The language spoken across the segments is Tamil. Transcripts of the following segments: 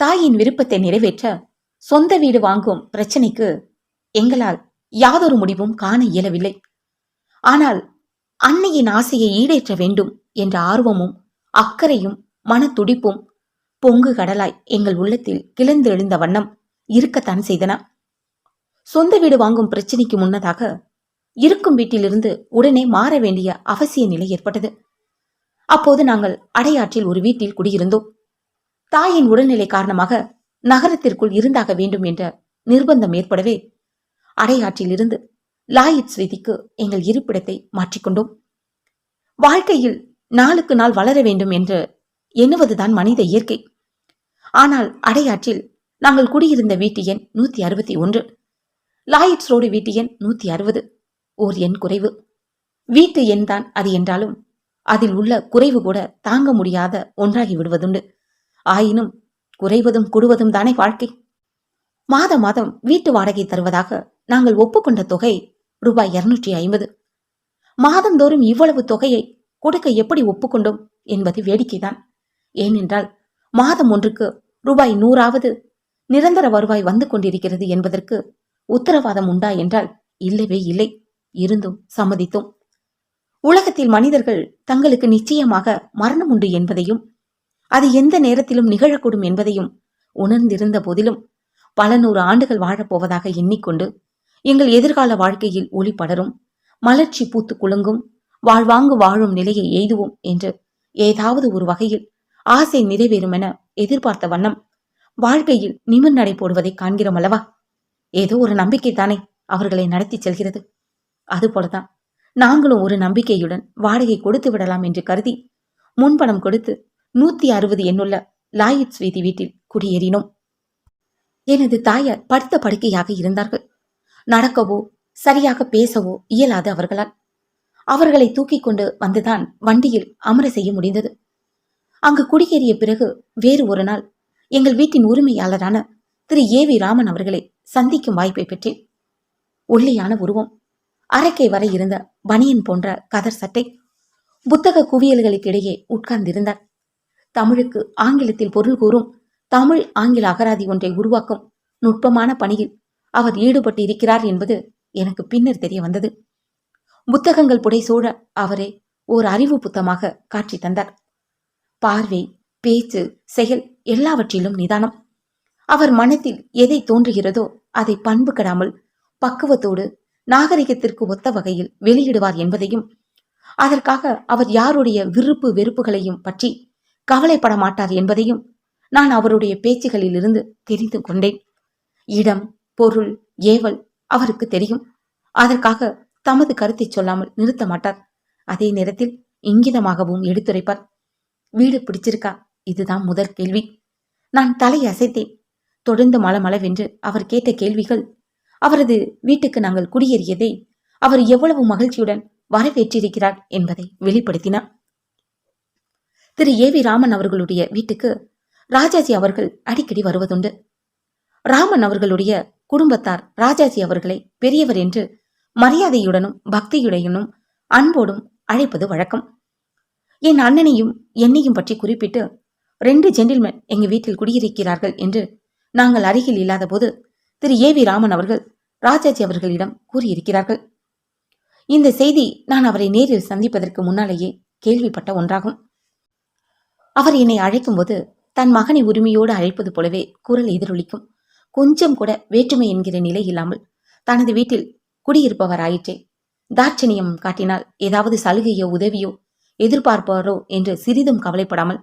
தாயின் விருப்பத்தை நிறைவேற்ற சொந்த வீடு வாங்கும் பிரச்சனைக்கு எங்களால் யாதொரு முடிவும் காண இயலவில்லை. ஆனால் அன்னையின் ஆசையை ஈடேற்ற வேண்டும் என்ற ஆர்வமும் அக்கறையும் மனத்துடிப்பும் பொங்கு கடலாய் எங்கள் உள்ளத்தில் கிளர்ந்து எழுந்த வண்ணம் இருக்கத்தான் செய்தன. சொந்த வீடு வாங்கும் பிரச்சனைக்கு முன்னதாக இருக்கும் வீட்டிலிருந்து உடனே மாற வேண்டிய அவசிய நிலை ஏற்பட்டது. அப்போது நாங்கள் அடையாற்றில் ஒரு வீட்டில் குடியிருந்தோம். தாயின் உடல்நிலை காரணமாக நகரத்திற்குள் இருந்தாக வேண்டும் என்ற நிர்பந்தம் ஏற்படவே அடையாற்றில் இருந்து லாயிட்ஸ் எங்கள் இருப்பிடத்தை மாற்றிக்கொண்டோம். வாழ்க்கையில் நாளுக்கு நாள் வளர வேண்டும் என்று எண்ணுவதுதான் மனித இயற்கை. ஆனால் அடையாற்றில் நாங்கள் குடியிருந்த வீட்டு எண் நூத்தி அறுபத்தி ஒன்று. லாயிட்ஸ் ரோடு வீட்டு எண் நூத்தி அறுபது. ஓர் எண் குறைவு. வீட்டு எண் தான் அது என்றாலும் அதில் உள்ள குறைவு கூட தாங்க முடியாத ஒன்றாகி விடுவதுண்டு. ஆயினும் குறைவதும் கூடுவதும் தானே வாழ்க்கை? மாத மாதம் வீட்டு வாடகை தருவதாக நாங்கள் ஒப்புக்கொண்ட தொகை ரூபாய் இருநூற்றி ஐம்பது. மாதந்தோறும் இவ்வளவு தொகையை கொடுக்க எப்படி ஒப்புக்கொண்டோம் என்பது வேடிக்கைதான். ஏனென்றால் மாதம் ஒன்றுக்கு ரூபாய் நூறாவது நிரந்தர வருவாய் வந்து கொண்டிருக்கிறது என்பதற்கு உத்தரவாதம் உண்டா என்றால் இல்லவே இல்லை. இருந்தும் சம்மதித்தோம். உலகத்தில் மனிதர்கள் தங்களுக்கு நிச்சயமாக மரணம் உண்டு என்பதையும் அது எந்த நேரத்திலும் நிகழக்கூடும் என்பதையும் உணர்ந்திருந்த போதிலும் பல நூறு ஆண்டுகள் வாழப்போவதாக எண்ணிக்கொண்டு எங்கள் எதிர்கால வாழ்க்கையில் ஒளி படரும் மலர்ச்சி பூத்து குலுங்கும் வாழ்வாங்கு வாழும் நிலையை எய்துவோம் என்று ஏதாவது ஒரு வகையில் ஆசை நிறைவேறும் என எதிர்பார்த்த வண்ணம் வாழ்க்கையில் நிமிர் நடை போடுவதை காண்கிறோம் அல்லவா? ஏதோ ஒரு நம்பிக்கை தானே அவர்களை நடத்தி செல்கிறது. அதுபோலதான் நாங்களும் ஒரு நம்பிக்கையுடன் வாடகை கொடுத்து விடலாம் என்று கருதி முன்பணம் கொடுத்து நூத்தி அறுபது எண்ணுள்ள லாயிட்ஸ் வீதி வீட்டில் குடியேறினோம். எனது தாயார் படுத்த படுக்கையாக இருந்தார்கள். நடக்கவோ சரியாக பேசவோ இயலாது அவர்களால். அவர்களை தூக்கிக் கொண்டு வந்துதான் வண்டியில் அமர செய்ய முடிந்தது. அங்கு குடியேறிய பிறகு வேறு ஒரு நாள் எங்கள் வீட்டின் உரிமையாளரான திரு ஏ வி ராமன் அவர்களை சந்திக்கும் வாய்ப்பை பெற்றேன். ஒல்லியான உருவம். அரைக்கை வரை இருந்த பனியன் போன்ற கதர் சட்டை. புத்தக குவியல்களுக்கிடையே உட்கார்ந்திருந்தார். தமிழுக்கு ஆங்கிலத்தில் பொருள் கூறும். தமிழ் ஆங்கில அகராதி ஒன்றை உருவாக்கும் நுட்பமான பணியில் அவர் ஈடுபட்டு இருக்கிறார் என்பது எனக்கு பின்னர் தெரிய வந்தது. புத்தகங்கள் புடைசூழ அவரே ஓர் அறிவு புத்தமாக காட்சி தந்தார். பார்வை பேச்சு செயல் எல்லாவற்றிலும் நிதானம். அவர் மனத்தில் எதை தோன்றுகிறதோ அதை பண்பு கெடாமல் பக்குவத்தோடு நாகரிகத்திற்கு ஒத்த வகையில் வெளியிடுவார் என்பதையும் அதற்காக அவர் யாருடைய விருப்பு வெறுப்புகளையும் பற்றி கவலைப்பட மாட்டார் என்பதையும் நான் அவருடைய பேச்சுகளிலிருந்து தெரிந்து கொண்டேன். இடம் பொருள் ஏவல் அவருக்கு தெரியும். அதற்காக தமது கருத்தை சொல்லாமல் நிறுத்த மாட்டார். அதே நேரத்தில் இங்கிதமாகவும் எடுத்துரைப்பார். வீடு பிடிச்சிருக்கா? இதுதான் முதல் கேள்வி. நான் தலை அசைத்தேன். தொடர்ந்து மலமளவென்று அவர் கேட்ட கேள்விகள் அவரது வீட்டுக்கு நாங்கள் குடியேறியதை அவர் எவ்வளவு மகிழ்ச்சியுடன் வரவேற்றிருக்கிறார் என்பதை வெளிப்படுத்தினார். திரு ஏ வி ராமன் அவர்களுடைய வீட்டுக்கு ராஜாஜி அவர்கள் அடிக்கடி வருவதுண்டு. ராமன் அவர்களுடைய குடும்பத்தார் ராஜாஜி அவர்களை பெரியவர் என்று மரியாதையுடனும் பக்தியுடனும் அன்போடும் அழைப்பது வழக்கம். என் அண்ணனையும் என்னையும் பற்றி குறிப்பிட்டு ரெண்டு ஜென்டில்மேன் எங்க வீட்டில் குடியிருக்கிறார்கள் என்று நாங்கள் அருகில் இல்லாத போது திரு ஏ வி ராமன் அவர்கள் ராஜாஜி அவர்களிடம் கூறியிருக்கிறார்கள். இந்த செய்தி நான் அவரை நேரில் சந்திப்பதற்கு முன்னாலேயே கேள்விப்பட்ட ஒன்றாகும். அவர் என்னை அழைக்கும்போது தன் மகனை உரிமையோடு அழைப்பது போலவே குரல் எதிரொலிக்கும். கொஞ்சம் கூட வேற்றுமை என்கிற நிலை இல்லாமல் தனது வீட்டில் குடியிருப்பவராயிற்றே. தாட்சணியம் காட்டினால் ஏதாவது சலுகையோ உதவியோ எதிர்பார்ப்பாரோ என்று சிறிதும் கவலைப்படாமல்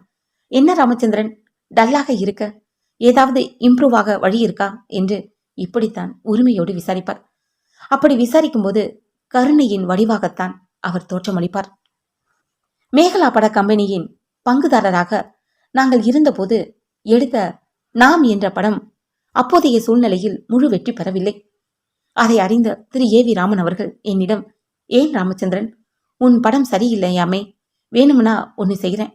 என்ன ராமச்சந்திரன் டல்லாக இருக்க ஏதாவது இம்ப்ரூவ் ஆக வழி இருக்கா என்று இப்படித்தான் உரிமையோடு விசாரிப்பார். அப்படி விசாரிக்கும்போது கருணையின் வடிவாகத்தான் அவர் தோற்றமளிப்பார். மேகலா பட கம்பெனியின் பங்குதாரராக நாங்கள் இருந்தபோது எடுத்த நாம் என்ற படம் அப்போதைய சூழ்நிலையில் முழு வெற்றி பெறவில்லை. அதை அறிந்த திரு. ஏ. வி. ராமன் அவர்கள் என்னிடம் ஏன் ராமச்சந்திரன் உன் படம் சரியில்லையாமே? வேணும்னா ஒன்று செய்கிறேன்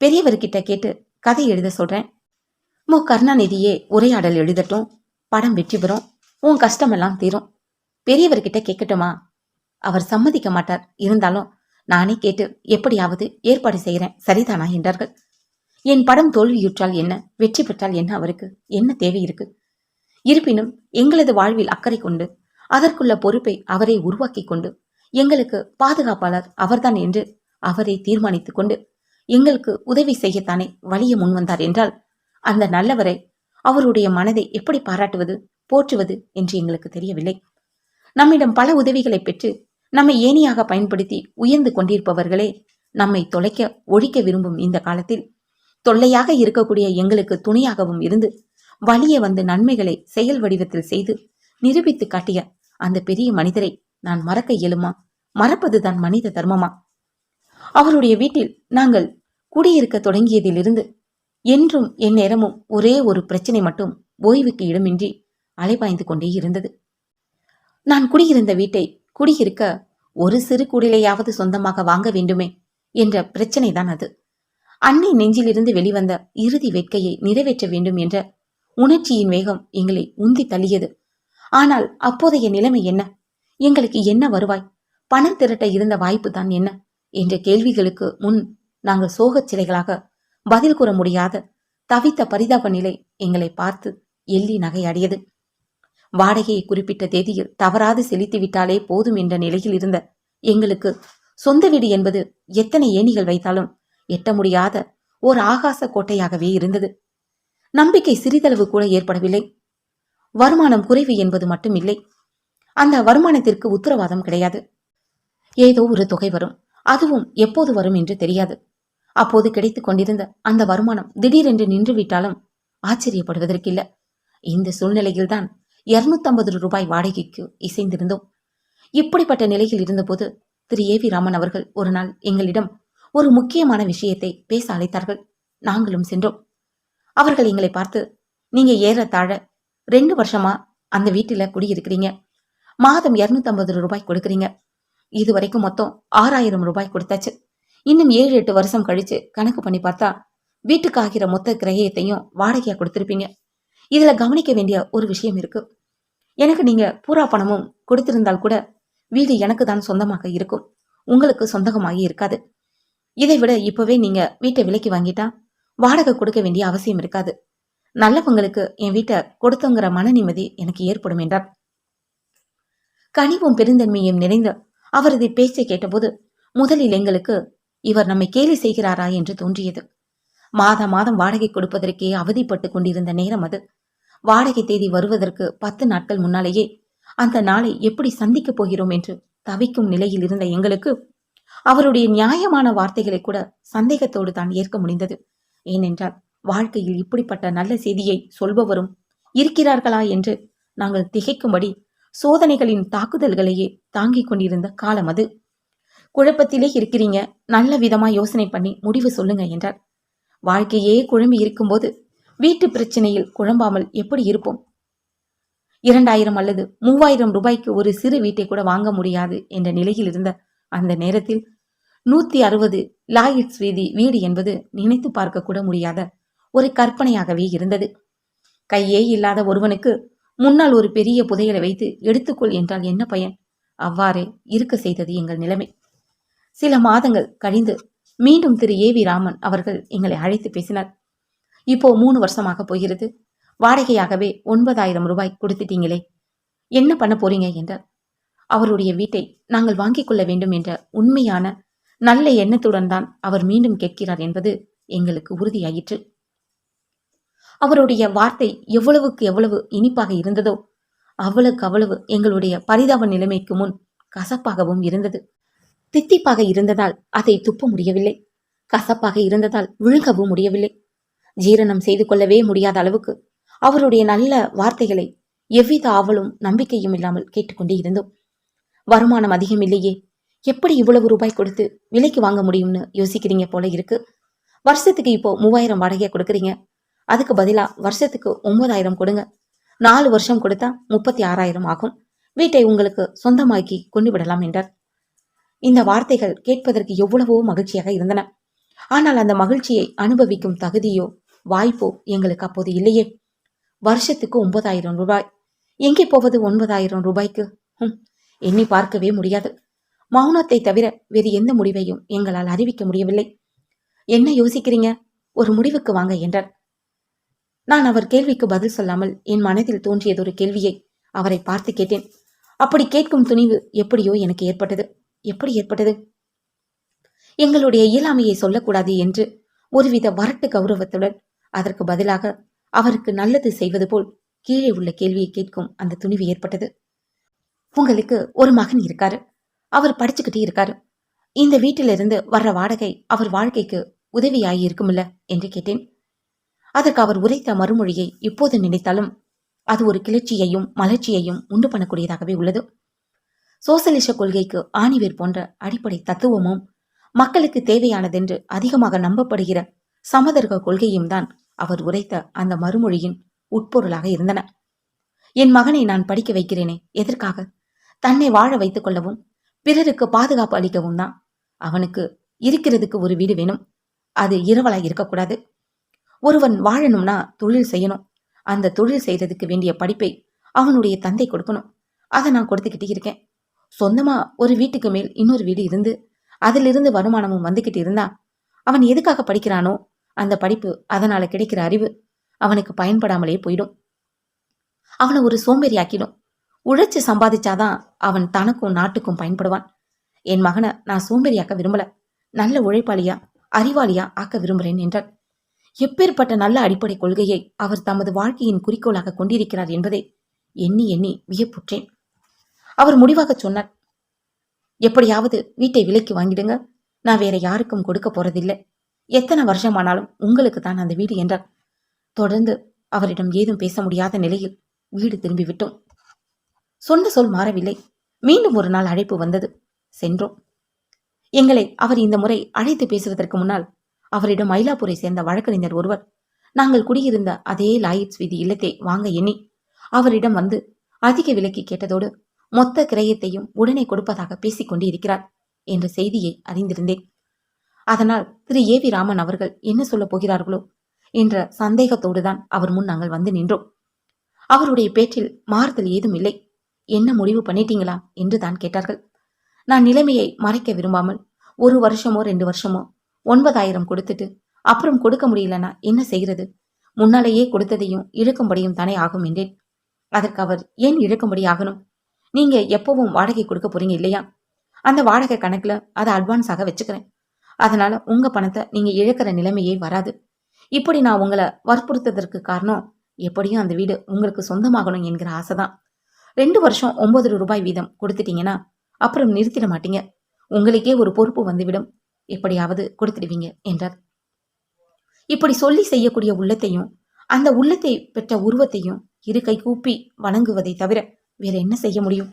பெரியவர்கிட்ட கேட்டு கதை எழுத சொல்றேன். மு. கருணாநிதியே உரையாடல் எழுதட்டும். படம் வெற்றி பெறும். உன் கஷ்டமெல்லாம் தீரும். பெரியவர்கிட்ட கேட்கட்டுமா? அவர் சம்மதிக்க மாட்டார். இருந்தாலும் நானே கேட்டு எப்படியாவது ஏற்பாடு செய்கிறேன் சரிதானா என்றார்கள். என் படம் தோல்வியுற்றால் என்ன வெற்றி பெற்றால் என்ன அவருக்கு என்ன தேவை இருக்கு? இருப்பினும் எங்களது வாழ்வில் அக்கறை கொண்டு அதற்குள்ள பொறுப்பை அவரை உருவாக்கி கொண்டு எங்களுக்கு பாதுகாப்பாளர் அவர்தான் என்று அவரை தீர்மானித்துக் கொண்டு எங்களுக்கு உதவி செய்யத்தானே வழிய முன்வந்தார் என்றால் அந்த நல்லவரை அவருடைய மனதை எப்படி பாராட்டுவது போற்றுவது என்று எங்களுக்கு தெரியவில்லை. நம்மிடம் பல உதவிகளை பெற்று நம்மை ஏணியாக பயன்படுத்தி உயர்ந்து கொண்டிருப்பவர்களே நம்மை தொலைக்க ஒழிக்க விரும்பும் இந்த காலத்தில் தொல்லையாக இருக்கக்கூடிய எங்களுக்கு துணையாகவும் இருந்து வழியே வந்து நன்மைகளை செயல் வடிவத்தில் செய்து நிரூபித்து காட்டிய அந்த பெரிய மனிதரை நான் மறக்க இயலுமா? மறப்பதுதான் மனித தர்மமா? அவருடைய வீட்டில் நாங்கள் குடியிருக்க தொடங்கியதிலிருந்து என்றும் என் நேரமும் ஒரே ஒரு பிரச்சனை மட்டும் ஓய்வுக்கு இடமின்றி அலைபாய்ந்து கொண்டே இருந்தது. நான் குடியிருந்த வீட்டை குடியிருக்க ஒரு சிறு குடிலையாவது சொந்தமாக வாங்க வேண்டுமே என்ற பிரச்சனைதான் அது. அன்னை நெஞ்சிலிருந்து வெளிவந்த இறுதி வேட்கையை நிறைவேற்ற வேண்டும் என்ற உணர்ச்சியின் வேகம் எங்களை உந்தி தள்ளியது. ஆனால் அப்போதைய நிலைமை என்ன? எங்களுக்கு என்ன வருவாய்? பணம் திரட்ட இருந்த வாய்ப்பு தான் என்ன? என்ற கேள்விகளுக்கு முன் நாங்கள் சோகச் சிலைகளாக பதில் கூற முடியாத தவித்த பரிதாப நிலை எங்களை பார்த்து எள்ளி நகையாடியது. வாடகையை குறிப்பிட்ட தேதியில் தவறாது செலுத்திவிட்டாலே போதும் என்ற நிலையில் இருந்த எங்களுக்கு சொந்த வீடு என்பது எத்தனை ஏணிகள் வைத்தாலும் எட்ட முடியாத ஓர் ஆகாச கோட்டையாகவே இருந்தது. நம்பிக்கை சிறிதளவு கூட ஏற்படவில்லை. வருமானம் குறைவு என்பது மட்டும் இல்லை அந்த வருமானத்திற்கு உத்தரவாதம் கிடையாது. ஏதோ ஒரு தொகை வரும். அதுவும் எப்போது வரும் என்று தெரியாது. அப்போது கிடைத்துக் கொண்டிருந்த அந்த வருமானம் திடீரென்று நின்றுவிட்டாலும் ஆச்சரியப்படுவதற்கில்ல. இந்த சூழ்நிலையில்தான் இருநூத்தம்பது ரூபாய் வாடகைக்கு இசைந்திருந்தோம். இப்படிப்பட்ட நிலையில் இருந்தபோது திரு. ஏ. வி. ராமன் அவர்கள் ஒரு நாள் எங்களிடம் ஒரு முக்கியமான விஷயத்தை பேச அழைத்தார்கள். நாங்களும் சென்றோம். அவர்கள் எங்களை பார்த்து நீங்க ஏறத்தாழ ரெண்டு வருஷமா அந்த வீட்டில் குடியிருக்கிறீங்க. மாதம் இருநூத்தம்பது ரூபாய் கொடுக்குறீங்க. இது வரைக்கும் மொத்தம் ஆறாயிரம் ரூபாய் கொடுத்தாச்சு. இன்னும் ஏழு எட்டு வருஷம் கழிச்சு கணக்கு பண்ணி பார்த்தா வீட்டுக்கு ஆகிற மொத்த கிரயத்தையும் வாடகையா கொடுத்துருப்பீங்க. இதில் கவனிக்க வேண்டிய ஒரு விஷயம் இருக்கு. எனக்கு நீங்க பூரா பணமும் கொடுத்திருந்தால் கூட வீடு எனக்கு தான் சொந்தமாக இருக்கும். உங்களுக்கு சொந்தகமாகி இருக்காது. இதை விட இப்பவே நீங்க வீட்டை விலைக்கு வாங்கிட்டா வாடகை கொடுக்க வேண்டிய அவசியம் இருக்காது. நல்லவங்களுக்கு என் வீட்டை கொடுத்தோங்கிற மன நிம்மதி எனக்கு ஏற்படும் என்றார். கனிவும் பெருந்தன்மையும் நிறைந்த அவரது பேச்சை கேட்டபோது முதலில் எங்களுக்கு இவர் நம்மை கேலி செய்கிறாரா என்று தோன்றியது. மாதம் மாதம் வாடகை கொடுப்பதற்கே அவதிப்பட்டு கொண்டிருந்த நேரம் அது. வாடகை தேதி வருவதற்கு பத்து நாட்கள் முன்னாலேயே அந்த நாளை எப்படி சந்திக்கப் போகிறோம் என்று தவிக்கும் நிலையில் இருந்த எங்களுக்கு அவருடைய நியாயமான வார்த்தைகளை கூட சந்தேகத்தோடு தான் ஏற்க முடிந்தது. ஏனென்றால் வாழ்க்கையில் இப்படிப்பட்ட நல்ல செய்தியை சொல்பவரும் இருக்கிறார்களா என்று நாங்கள் திகைக்கும்படி சோதனைகளின் தாக்குதல்களையே தாங்கிக் கொண்டிருந்த காலம் அது. குழப்பத்திலே இருக்கிறீங்க நல்ல விதமா யோசனை பண்ணி முடிவு சொல்லுங்க என்றார். வாழ்க்கையே குழம்பி இருக்கும்போது வீட்டு பிரச்சனையில் குழம்பாமல் எப்படி இருப்போம்? இரண்டாயிரம் அல்லது மூவாயிரம் ரூபாய்க்கு ஒரு சிறு வீட்டை கூட வாங்க முடியாது என்ற நிலையில் இருந்த அந்த நேரத்தில் நூத்தி அறுபது லாயிட்ஸ் வீதி வீடு என்பது நினைத்து பார்க்க கூட முடியாத ஒரு கற்பனையாகவே இருந்தது. கையே இல்லாத ஒருவனுக்கு முன்னால் ஒரு பெரிய புதையலை வைத்து எடுத்துக்கொள் என்றால் என்ன பயன்? அவ்வாறே இருக்க செய்தது எங்கள் நிலைமை. சில மாதங்கள் கழிந்து மீண்டும் திரு ஏ வி ராமன் அவர்கள் எங்களை அழைத்து பேசினார். இப்போ மூணு வருஷமாக போகிறது. வாடகையாகவே ஒன்பதாயிரம் ரூபாய் கொடுத்துட்டீங்களே. என்ன பண்ண போறீங்க என்றார். அவருடைய வீட்டை நாங்கள் வாங்கிக் கொள்ள வேண்டும் என்ற உண்மையான நல்ல எண்ணத்துடன் தான் அவர் மீண்டும் கேட்கிறார் என்பது எங்களுக்கு உறுதியாயிற்று. அவருடைய வார்த்தை எவ்வளவுக்கு எவ்வளவு இனிப்பாக இருந்ததோ அவ்வளவுக்கு அவ்வளவு எங்களுடைய பரிதாப நிலைமைக்கு முன் கசப்பாகவும் இருந்தது. தித்திப்பாக இருந்ததால் அதை துப்ப முடியவில்லை. கசப்பாக இருந்ததால் விழுங்கவும் முடியவில்லை. ஜீரணம் செய்து கொள்ளவே முடியாத அளவுக்கு அவருடைய நல்ல வார்த்தைகளை எவ்வித ஆவலும் நம்பிக்கையும் இல்லாமல் கேட்டுக்கொண்டே இருந்தோம். வருமானம் அதிகம் இல்லையே எப்படி இவ்வளவு ரூபாய் கொடுத்து விலைக்கு வாங்க முடியும்னு யோசிக்கிறீங்க போல இருக்கு. வருஷத்துக்கு இப்போ மூவாயிரம் வாடகையை கொடுக்குறீங்க. அதுக்கு பதிலா வருஷத்துக்கு ஒன்பதாயிரம் கொடுங்க. நாலு வருஷம் கொடுத்தா முப்பத்தி ஆறாயிரம் ஆகும். வீட்டை உங்களுக்கு சொந்தமாக்கி கொண்டு விடலாம் என்றார். இந்த வார்த்தைகள் கேட்பதற்கு எவ்வளவோ மகிழ்ச்சியாக இருந்தன. ஆனால் அந்த மகிழ்ச்சியை அனுபவிக்கும் தகுதியோ வாய்ப்போ எங்களுக்கு அப்போது இல்லையே. வருஷத்துக்கு ஒன்பதாயிரம் ரூபாய். எங்கே போவது ஒன்பதாயிரம் ரூபாய்க்கு? ஹம், எண்ணி பார்க்கவே முடியாது. மௌனத்தை தவிர வேறு எந்த முடிவையும் எங்களால் அறிவிக்க முடியவில்லை. என்ன யோசிக்கிறீங்க? ஒரு முடிவுக்கு வாங்க என்றார். நான் அவர் கேள்விக்கு பதில் சொல்லாமல் என் மனதில் தோன்றியதொரு கேள்வியை அவரை பார்த்து கேட்டேன். அப்படி கேட்கும் துணிவு எப்படியோ எனக்கு ஏற்பட்டது. எப்படி ஏற்பட்டது? எங்களுடைய இயலாமையை சொல்லக்கூடாது என்று ஒருவித வரட்டு கௌரவத்துடன் அதற்கு பதிலாக அவருக்கு நல்லது செய்வது போல் கீழே உள்ள கேள்வியை கேட்கும் அந்த துணிவு ஏற்பட்டது. உங்களுக்கு ஒரு மகன் இருக்காரு. அவர் படிச்சுக்கிட்டே இருக்காரு. இந்த வீட்டிலிருந்து வர்ற வாடகை அவர் வாழ்க்கைக்கு உதவியாகி இருக்குமில்ல என்று கேட்டேன். அதற்கு அவர் உரைத்த மறுமொழியை இப்போது நினைத்தாலும் அது ஒரு கிளர்ச்சியையும் மலர்ச்சியையும் உண்டு பண்ணக்கூடியதாகவே உள்ளது. சோசலிச கொள்கைக்கு ஆணிவேர் போன்ற அடிப்படை தத்துவமும் மக்களுக்கு தேவையானதென்று அதிகமாக நம்பப்படுகிற சமதர்க்க கொள்கையும் தான் அவர் உரைத்த அந்த மறுமொழியின் உட்பொருளாக இருந்தன. என் மகனை நான் படிக்க வைக்கிறேனே எதற்காக? தன்னை வாழ வைத்துக் கொள்ளவும் பிறருக்கு பாதுகாப்பு அளிக்கவும் தான் அவனுக்கு இருக்கிறதுக்கு ஒரு வீடு வேணும். அது இரவலாய் இருக்கக்கூடாது. ஒருவன் வாழணும்னா தொழில் செய்யணும். அந்த தொழில் செய்யறதுக்கு வேண்டிய படிப்பை அவனுடைய தந்தை கொடுக்கணும். அதை நான் கொடுத்துக்கிட்டு இருக்கேன். சொந்தமா ஒரு வீட்டுக்கு மேல் இன்னொரு வீடு இருந்து அதிலிருந்து வருமானமும் வந்துகிட்டு இருந்தா அவன் எதுக்காக படிக்கிறானோ அந்த படிப்பு அதனால கிடைக்கிற அறிவு அவனுக்கு பயன்படாமலே போயிடும். அவனை ஒரு சோம்பேறி ஆக்கிடும் உழைச்சு சம்பாதிச்சாதான் அவன் தனக்கும் நாட்டுக்கும் பயன்படுவான். என் மகனை நான் சோம்பேறியாக்க விரும்பல. நல்ல உழைப்பாளியா அறிவாளியா ஆக்க விரும்புகிறேன் என்றான் எப்பேற்பட்ட நல்ல அடிப்படை கொள்கையை அவர் தமது வாழ்க்கையின் குறிக்கோளாக கொண்டிருக்கிறார் என்பதை எண்ணி எண்ணி வியப்புற்றேன். அவர் முடிவாக சொன்னார். எப்படியாவது வீட்டை விலைக்கு வாங்கிடுங்க. நான் வேற யாருக்கும் கொடுக்க போறதில்லை. எத்தனை வருஷமானாலும் உங்களுக்கு தான் அந்த வீடு என்றார். தொடர்ந்து அவரிடம் ஏதும் பேச முடியாத நிலையில் வீடு திரும்பி விட்டோம் சொன்ன சொல் மாறவில்லை. மீண்டும் ஒரு நாள் அழைப்பு வந்தது. சென்றோம். எங்களை அவர் இந்த முறை அழைத்து பேசுவதற்கு முன்னால் அவரிடம் மயிலாப்பூரை சேர்ந்த வழக்கறிஞர் ஒருவர் நாங்கள் குடியிருந்த அதே லாயிட்ஸ் வீதி இல்லத்தை வாங்க எண்ணி அவரிடம் வந்து அதிக விலைக்கு கேட்டதோடு மொத்த கிரயத்தையும் உடனே கொடுப்பதாக பேசிக்கொண்டு இருக்கிறார் என்ற செய்தியை அறிந்திருந்தேன். அதனால் திரு ஏ வி ராமன் அவர்கள் என்ன சொல்லப் போகிறார்களோ என்ற சந்தேகத்தோடுதான் அவர் முன் நாங்கள் வந்து நின்றோம். அவருடைய பேச்சில் மாறுதல் ஏதும் இல்லை. என்ன முடிவு பண்ணிட்டீங்களா? என்று தான் கேட்டார்கள். நான் நிலைமையை மறைக்க விரும்பாமல் ஒரு வருஷமோ ரெண்டு வருஷமோ ஒன்பதாயிரம் கொடுத்துட்டு அப்புறம் கொடுக்க முடியலனா என்ன செய்கிறது? முன்னாலேயே கொடுத்ததையும் இழுக்கும்படியும் தானே ஆகும் என்றேன். அதற்கு அவர் ஏன் இழுக்கும்படி ஆகணும்? நீங்க எப்பவும் வாடகை கொடுக்க போறீங்க இல்லையா? அந்த வாடகை கணக்குல அதை அட்வான்ஸாக வச்சுக்கிறேன். அதனால உங்க பணத்தை நீங்க இழக்கிற நிலைமையே வராது. இப்படி நான் உங்களை வற்புறுத்ததற்கு காரணம் எப்படியும் அந்த வீடு உங்களுக்கு சொந்தமாகணும் என்கிற ஆசைதான். ரெண்டு வருஷம் ஒன்பது ரூபாய் வீதம் கொடுத்துட்டீங்கன்னா அப்புறம் நிறுத்திட மாட்டீங்க. உங்களுக்கே ஒரு பொறுப்பு வந்துவிடும். எப்படியாவது கொடுத்துடுவீங்க என்றார். இப்படி சொல்லி செய்யக்கூடிய உள்ளத்தையும் அந்த உள்ளத்தை பெற்ற உருவத்தையும் இரு கை கூப்பி வணங்குவதை தவிர வேற என்ன செய்ய முடியும்?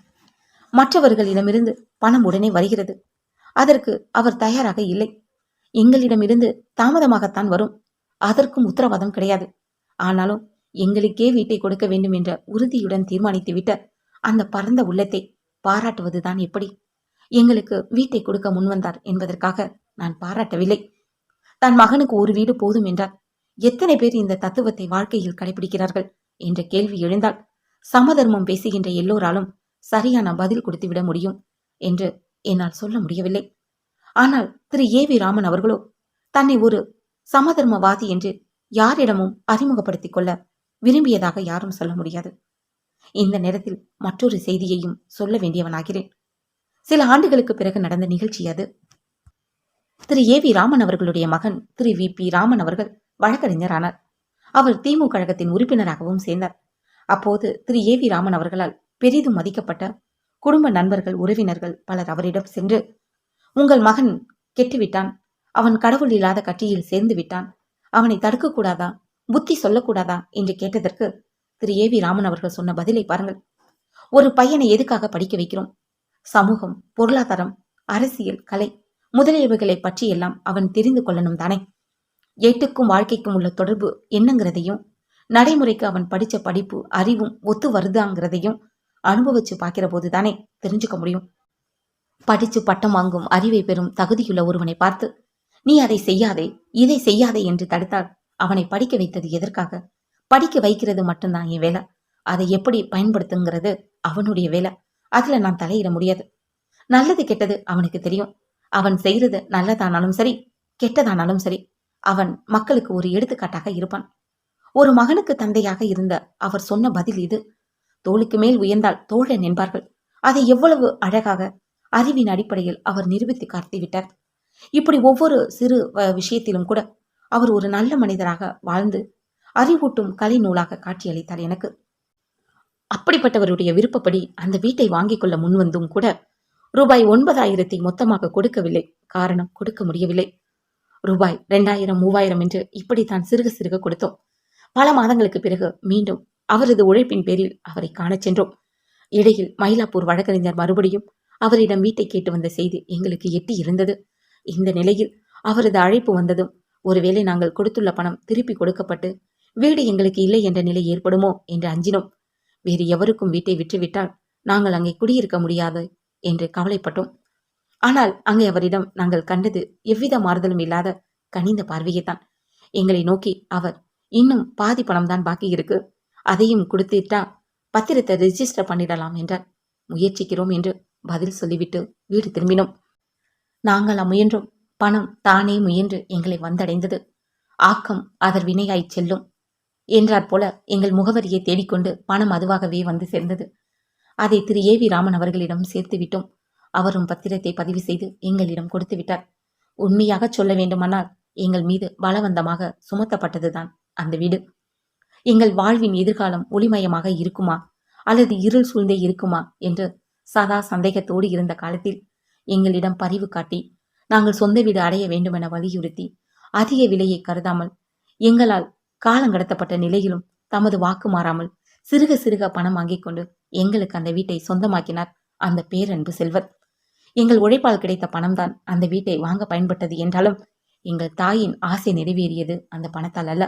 மற்றவர்களிடமிருந்து பணம் உடனே வருகிறது. அதற்கு அவர் தயாராக இல்லை. எங்களிடமிருந்து தாமதமாகத்தான் வரும். அதற்கும் உத்தரவாதம் கிடையாது. ஆனாலும் எங்களுக்கே வீட்டை கொடுக்க வேண்டும் என்ற உறுதியுடன் தீர்மானித்துவிட்ட அந்த பரந்த உள்ளத்தை பாராட்டுவதுதான் எப்படி? எங்களுக்கு வீட்டை கொடுக்க முன்வந்தார் என்பதற்காக நான் பாராட்டவில்லை. தன் மகனுக்கு ஒரு வீடு போதும் என்றார் எத்தனை பேர் இந்த தத்துவத்தை வாழ்க்கையில் கடைபிடிக்கிறார்கள் என்ற கேள்வி எழுந்தால் சமதர்மம் பேசுகின்ற எல்லோராலும் சரியான பதில் கொடுத்துவிட முடியும் என்று என்னால் சொல்ல முடியவில்லை. ஆனால் திரு ஏ வி ராமன் அவர்களோ தன்னை ஒரு சமதர்மவாதி என்று யாரிடமும் அறிமுகப்படுத்திக் கொள்ள விரும்பியதாக யாரும் சொல்ல முடியாது. இந்த நேரத்தில் மற்றொரு செய்தியையும் சொல்ல வேண்டியவனாகிறேன். சில ஆண்டுகளுக்கு பிறகு நடந்த நிகழ்ச்சி அது. திரு ஏ வி ராமன் அவர்களுடைய மகன் திரு வி பி ராமன் அவர்கள் வழக்கறிஞரானார். அவர் திமுக கழகத்தின் உறுப்பினராகவும் சேர்ந்தார். அப்போது திரு ஏ வி ராமன் அவர்களால் பெரிதும் மதிக்கப்பட்ட குடும்ப நண்பர்கள் உறவினர்கள் பலர் அவரிடம் சென்று உங்கள் மகன் கெட்டுவிட்டான். அவன் கடவுள் இல்லாத கட்சியில் சேர்ந்து விட்டான். அவனை தடுக்கக்கூடாதா? புத்தி சொல்லக்கூடாதா? என்று கேட்டதற்கு திரு ஏ வி ராமன் அவர்கள் சொன்ன பதிலை பாருங்கள். ஒரு பையனை எதுக்காக படிக்க வைக்கிறோம்? சமூகம் பொருளாதாரம் அரசியல் கலை முதலியவைகளை பற்றியெல்லாம் அவன் தெரிந்து கொள்ளணும் தானே. ஏட்டுக்கும் வாழ்க்கைக்கும் உள்ள தொடர்பு என்னங்கிறதையும் நடைமுறைக்கு அவன் படிச்ச படிப்பு அறிவும் ஒத்து வருதாங்கிறதையும் அனுபவிச்சு பார்க்கிற போது தானே தெரிஞ்சுக்க முடியும். படிச்சு பட்டம் வாங்கும் அறிவை பெறும் தகுதியுள்ள ஒருவனை பார்த்து நீ அதை செய்யாதே இதை செய்யாதே என்று தடுத்தால் அவனை படிக்க வைத்தது எதற்காக? படிக்க வைக்கிறது மட்டும்தான் என் வேலை. அதை எப்படி பயன்படுத்துங்கிறது அவனுடைய வேலை. அதுல நான் தலையிட முடியாது. நல்லது கெட்டது அவனுக்கு தெரியும். அவன் செய்யறது நல்லதானாலும் சரி கெட்டதானாலும் சரி அவன் மக்களுக்கு ஒரு எடுத்துக்காட்டாக இருப்பான். ஒரு மகனுக்கு தந்தையாக இருந்த அவர் சொன்ன பதில் இது. தோளுக்கு மேல் உயர்ந்தால் தோழன் என்பார்கள். அதை எவ்வளவு அழகாக அறிவின் அடிப்படையில் அவர் நிரூபித்து காட்டிவிட்டார் இப்படி ஒவ்வொரு சிறு விஷயத்திலும் கூட அவர் ஒரு நல்ல மனிதராக வாழ்ந்து அறிவூட்டும் கலை நூலாக காட்சியளித்தார் எனக்கு. அப்படிப்பட்டவருடைய விருப்பப்படி அந்த வீட்டை வாங்கிக் கொள்ள முன்வந்தும் கூட ரூபாய் ஒன்பதாயிரத்தை மொத்தமாக கொடுக்கவில்லை. காரணம் கொடுக்க முடியவில்லை. ரூபாய் ரெண்டாயிரம் மூவாயிரம் என்று இப்படித்தான் சிறுக சிறுக கொடுத்தோம். பல மாதங்களுக்கு பிறகு மீண்டும் அவரது உழைப்பின் பேரில் அவரை காணச் சென்றோம். இடையில் மயிலாப்பூர் வழக்கறிஞர் மறுபடியும் அவரிடம் வீட்டை கேட்டு வந்த செய்தி எங்களுக்கு எட்டி இருந்தது. இந்த நிலையில் அவரது அழைப்பு வந்ததும் ஒருவேளை நாங்கள் கொடுத்துள்ள பணம் திருப்பி கொடுக்கப்பட்டு வீடு எங்களுக்கு இல்லை என்ற நிலை ஏற்படுமோ என்று அஞ்சினோம். வேறு எவருக்கும் வீட்டை விற்றுவிட்டால் நாங்கள் அங்கே குடியிருக்க முடியாது என்று கவலைப்பட்டோம். ஆனால் அங்கே அவரிடம் நாங்கள் கண்டது எவ்வித மாறுதலும் இல்லாத கனிந்த பார்வையைத்தான். எங்களை நோக்கி அவர் இன்னும் பாதி பணம் தான் பாக்கி இருக்கு. அதையும் கொடுத்துட்டா பத்திரத்தை ரிஜிஸ்டர் பண்ணிடலாம் என்றார் முயற்சிக்கிறோம் என்று பதில் சொல்லிவிட்டு வீடு திரும்பினோம். நாங்கள் முயன்றோம். பணம் தானே முயன்று எங்களை வந்தடைந்தது. ஆக்கம் அதர் வினையாய் செல்லும். என்றாற் போல எங்கள் முகவரியை தேடிக்கொண்டு பணம் அதுவாகவே வந்து சேர்ந்தது. அதை திரு ஏ வி ராமன் அவர்களிடம் சேர்த்து விட்டோம். அவரும் பத்திரத்தை பதிவு செய்து எங்களிடம் கொடுத்து விட்டார். உண்மையாக சொல்ல வேண்டுமானால் எங்கள் மீது பலவந்தமாக சுமத்தப்பட்டதுதான். அந்த வீடு. எங்கள் வாழ்வின் எதிர்காலம் ஒளிமயமாக இருக்குமா? அல்லது இருள் சூழ்ந்தே இருக்குமா? என்று சதா சந்தேகத்தோடு இருந்த காலத்தில் எங்களிடம் பரிவு காட்டி நாங்கள் சொந்த வீடு அடைய வேண்டுமென வலியுறுத்தி அதிக விலையை கருதாமல் எங்களால் காலங்கடத்தப்பட்ட நிலையிலும் தமது வாக்கு மாறாமல் சிறுக சிறுக பணம் வாங்கிக் கொண்டு எங்களுக்கு அந்த வீட்டை சொந்தமாக்கினார் அந்த பேரன்பு செல்வர். எங்கள் உழைப்பால் கிடைத்த பணம்தான் அந்த வீட்டை வாங்க பயன்பட்டது என்றாலும் எங்கள் தாயின் ஆசை நிறைவேறியது அந்த பணத்தால் அல்ல.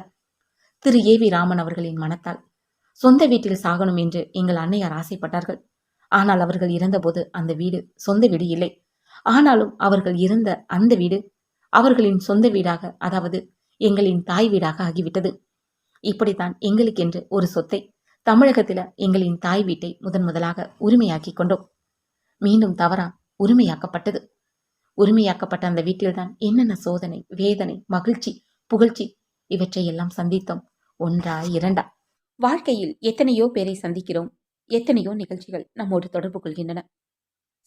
திரு ஏ வி ராமன் அவர்களின் மனத்தால். சொந்த வீட்டில் சாகணும் என்று எங்கள் அன்னையார் ஆசைப்பட்டார்கள். ஆனால் அவர்கள் இறந்தபோது அந்த வீடு சொந்த வீடு இல்லை. ஆனாலும் அவர்கள் இருந்த அந்த வீடு அவர்களின் சொந்த வீடாக அதாவது எங்களின் தாய் வீடாக ஆகிவிட்டது. இப்படித்தான் எங்களுக்கென்று ஒரு சொத்தை தமிழகத்தில எங்களின் தாய் வீட்டை முதன் முதலாக உரிமையாக்கி கொண்டோம். மீண்டும் தவறா உரிமையாக்கப்பட்டது. உரிமையாக்கப்பட்ட அந்த வீட்டில்தான் என்னென்ன சோதனை வேதனை மகிழ்ச்சி புகழ்ச்சி இவற்றை எல்லாம் சந்தித்தோம். ஒன்றா இரண்டா. வாழ்க்கையில் எத்தனையோ பேரை சந்திக்கிறோம். எத்தனையோ நிகழ்ச்சிகள் நம்மோடு தொடர்பு கொள்கின்றன.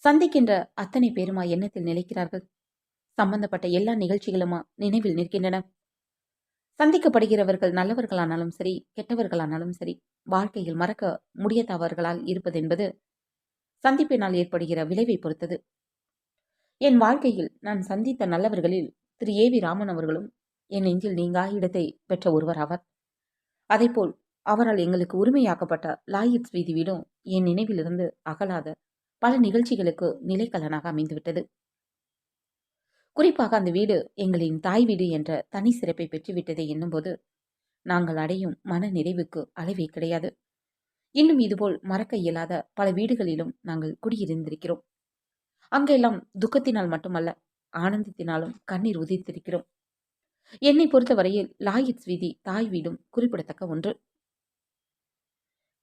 சந்திக்கின்ற அத்தனை பேருமா எண்ணத்தில் நிலைக்கிறார்கள்? சம்பந்தப்பட்ட எல்லா நிகழ்ச்சிகளுமா நினைவில் நிற்கின்றன? சந்திக்கப்படுகிறவர்கள் நல்லவர்களானாலும் சரி கெட்டவர்களானாலும் சரி வாழ்க்கையில் மறக்க முடியாதவர்களால் இருப்பதென்பது சந்திப்பினால் ஏற்படுகிற விளைவை பொறுத்தது. என் வாழ்க்கையில் நான் சந்தித்த நல்லவர்களில் திரு ஏ வி ராமன் அவர்களும் என் நெஞ்சில் நீங்கா இடத்தை பெற்ற ஒருவர் ஆவார். அதைப்போல் அவரால் எங்களுக்கு உரிமையாக்கப்பட்ட லாயிட்ஸ் வீதி வீடும் என் நினைவிலிருந்து அகலாத பல நிகழ்ச்சிகளுக்கு நிலைக்கலனாக அமைந்துவிட்டது. குறிப்பாக அந்த வீடு எங்களின் தாய் வீடு என்ற தனி சிறப்பை பெற்றுவிட்டதை எண்ணும்போது நாங்கள் அடையும் மன நிறைவுக்கு அளவே கிடையாது. இன்னும் இதுபோல் மறக்க இயலாத பல வீடுகளிலும் நாங்கள் குடியிருந்திருக்கிறோம். அங்கெல்லாம் துக்கத்தினால் மட்டுமல்ல ஆனந்தத்தினாலும் கண்ணீர் உதிர்த்திருக்கிறோம் என்னை பொறுத்தவரையில் லாயிட்ஸ் வீதி தாய் வீடும் குறிப்பிடத்தக்க ஒன்று.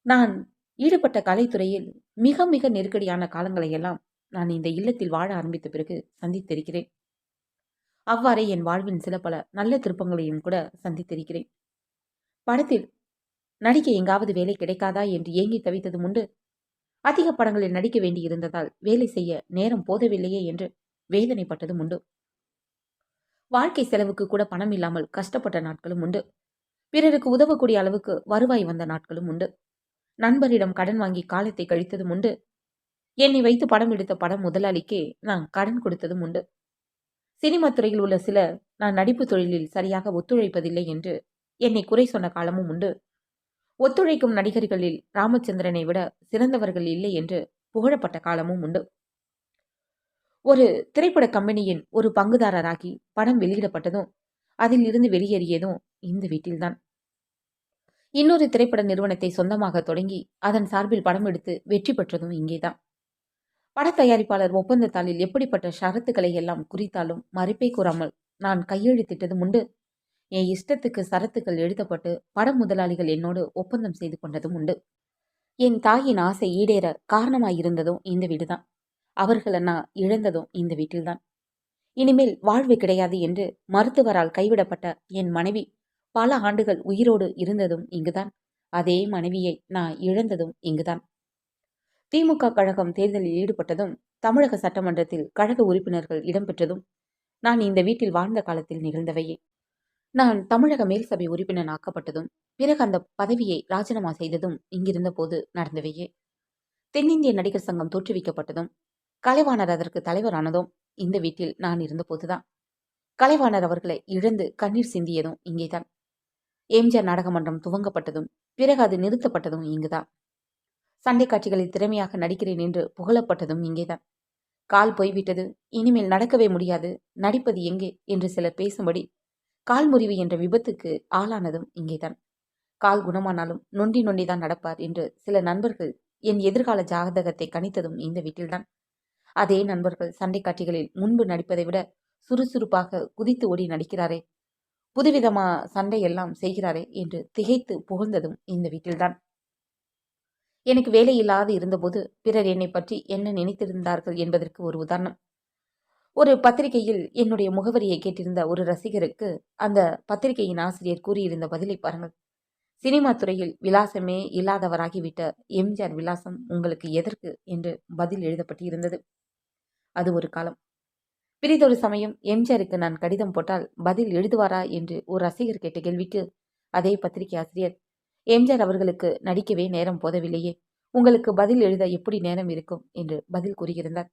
நான் ஈடுபட்ட கலைத்துறையில் மிக மிக நெருக்கடியான காலங்களை எல்லாம் நான் இந்த இல்லத்தில் வாழ ஆரம்பித்த பிறகு சந்தித்திருக்கிறேன் அவ்வாறே என் வாழ்வின் சில பல நல்ல திருப்பங்களையும் கூட சந்தித்திருக்கிறேன் படத்தில் நடிக்க எங்காவது வேலை கிடைக்காதா என்று ஏங்கி தவித்ததும் உண்டு. அதிக படங்களில் நடிக்க வேண்டியிருந்ததால் வேலை செய்ய நேரம் போதவில்லையே என்று வேதனைப்பட்டதும் உண்டு. வாழ்க்கை செலவுக்கு கூட பணம் இல்லாமல் கஷ்டப்பட்ட நாட்களும் உண்டு. பிறருக்கு உதவக்கூடிய அளவுக்கு வருவாய் வந்த நாட்களும் உண்டு. நண்பரிடம் கடன் வாங்கி காலத்தை கழித்ததும் உண்டு. என்னை வைத்து படம் எடுத்த படம் முதலாளிக்கே நான் கடன் கொடுத்ததும் உண்டு. சினிமா துறையில் உள்ள சில நான் நடிப்பு தொழிலில் சரியாக ஒத்துழைப்பதில்லை என்று என்னை குறை சொன்ன காலமும் உண்டு. ஒத்துழைக்கும் நடிகர்களில் ராமச்சந்திரனை விட சிறந்தவர்கள் இல்லை என்று புகழப்பட்ட காலமும் உண்டு. ஒரு திரைப்பட கம்பெனியின் ஒரு பங்குதாரராகி படம் வெளியிடப்பட்டதும் அதில் இருந்து வெளியேறியதும் இந்த வீட்டில்தான். இன்னொரு திரைப்பட நிறுவனத்தை சொந்தமாக தொடங்கி அதன் சார்பில் படம் எடுத்து வெற்றி பெற்றதும் இங்கேதான். படத் தயாரிப்பாளர் ஒப்பந்தத்தாளில் எப்படிப்பட்ட ஷரத்துக்களை எல்லாம் குறித்தாலும் மறுப்பை கூறாமல் நான் கையெழுத்திட்டதும் உண்டு. என் இஷ்டத்துக்கு சரத்துக்கள் எழுதப்பட்டு பட முதலாளிகள் என்னோடு ஒப்பந்தம் செய்து கொண்டதும் உண்டு. என் தாயின் ஆசை ஈடேற காரணமாயிருந்ததும் இந்த வீடுதான். அவர்களை நான் இழந்ததும் இந்த வீட்டில்தான். இனிமேல் வாழ்வு கிடையாது என்று மருத்துவரால் கைவிடப்பட்ட என் மனைவி பல ஆண்டுகள் உயிரோடு இருந்ததும் இங்குதான். அதே மனைவியை நான் இழந்ததும் இங்குதான். திமுக கழகம் தேர்தலில் ஈடுபட்டதும் தமிழக சட்டமன்றத்தில் கழக உறுப்பினர்கள் இடம்பெற்றதும் நான் இந்த வீட்டில் வாழ்ந்த காலத்தில் நிகழ்ந்தவையே. நான் தமிழக மேல் சபை உறுப்பினர் ஆக்கப்பட்டதும் பிறகு அந்த பதவியை ராஜினாமா செய்ததும் இங்கிருந்த போது நடந்தவையே. தென்னிந்திய நடிகர் சங்கம் தோற்றுவிக்கப்பட்டதும் கலைவாணர் அதற்கு தலைவரானதும் இந்த வீட்டில் நான் இருந்தபோதுதான். கலைவாணர் அவர்களை இழந்து கண்ணீர் சிந்தியதும் இங்கேதான். எம்ஜிஆர் நாடகமன்றம் துவங்கப்பட்டதும் பிறகு அது நிறுத்தப்பட்டதும் இங்குதான். சண்டை காட்சிகளில் திறமையாக நடிக்கிறேன் என்று புகழப்பட்டதும் இங்கேதான். கால் போய்விட்டது இனிமேல் நடக்கவே முடியாது நடிப்பது எங்கே என்று சிலர் பேசும்படி கால் முறிவு என்ற விபத்துக்கு ஆளானதும் இங்கேதான். கால் குணமானாலும் நொண்டி நொண்டிதான் நடப்பார் என்று சில நண்பர்கள் என் எதிர்கால ஜாதகத்தை கணித்ததும் இந்த வீட்டில்தான். அதே நண்பர்கள் சண்டை காட்சிகளில் முன்பு நடிப்பதை விட சுறுசுறுப்பாக குதித்து ஓடி நடிக்கிறாரே. புதுவிதமா சண்டை எல்லாம் செய்கிறாரே என்று திகைத்து புகழ்ந்ததும் இந்த வீட்டில்தான். எனக்கு வேலை இல்லாது இருந்தபோது பிறர் என்னை பற்றி என்ன நினைத்திருந்தார்கள் என்பதற்கு ஒரு உதாரணம். ஒரு பத்திரிகையில் என்னுடைய முகவரியை கேட்டிருந்த ஒரு ரசிகருக்கு அந்த பத்திரிகையின் ஆசிரியர் கூறியிருந்த பதிலை பாருங்கள். சினிமா துறையில் விலாசமே இல்லாதவராகிவிட்ட எம்ஜிஆர் விலாசம் உங்களுக்கு எதற்கு? என்று பதில் எழுதப்பட்டு இருந்தது அது ஒரு காலம். பிரிதொரு சமயம் எம்ஜிஆருக்கு நான் கடிதம் போட்டால் பதில் எழுதுவாரா என்று ஒரு ரசிகர் கேட்ட கேள்விக்கு அதே பத்திரிகை ஆசிரியர் எம்ஜிஆர் அவர்களுக்கு நடிக்கவே நேரம் போதவில்லையே உங்களுக்கு பதில் எழுத எப்படி நேரம் இருக்கும் என்று பதில் கூறியிருந்தார்.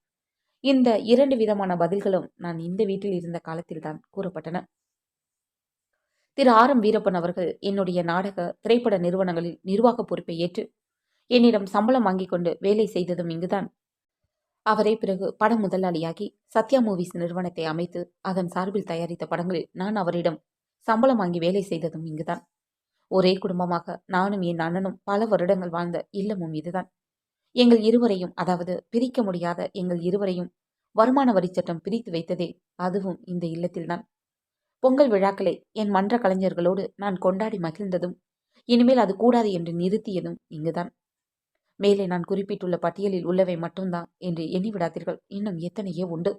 இந்த இரண்டு விதமான பதில்களும் நான் இந்த வீட்டில் இருந்த காலத்தில்தான் கூறப்பட்டன. திரு ஆர் எம் வீரப்பன் அவர்கள் என்னுடைய நாடக திரைப்பட நிறுவனங்களில் நிர்வாக பொறுப்பை ஏற்று என்னிடம் சம்பளம் வாங்கிக் கொண்டு வேலை செய்ததும் இங்குதான். அவரே பிறகு பட முதலாளியாகி சத்யா மூவிஸ் நிறுவனத்தை அமைத்து அதன் சார்பில் தயாரித்த படங்களில் நான் அவரிடம் சம்பளம் வாங்கி வேலை செய்ததும் இங்குதான். ஒரே குடும்பமாக நானும் என் அண்ணனும் பல வருடங்கள் வாழ்ந்த இல்லமும் இதுதான். எங்கள் இருவரையும் அதாவது பிரிக்க முடியாத எங்கள் இருவரையும் வருமான வரி சட்டம் பிரித்து வைத்ததே அதுவும் இந்த இல்லத்தில்தான். பொங்கல் விழாக்களை என் மன்ற கலைஞர்களோடு நான் கொண்டாடி மகிழ்ந்ததும் இனிமேல் அது கூடாது என்று நிறுத்தியதும் இங்குதான். மேலே நான் குறிப்பிட்டுள்ள பட்டியலில் உள்ளவை மட்டும்தான் என்று எண்ணிவிடாதீர்கள். இன்னும் எத்தனையோ உண்டு.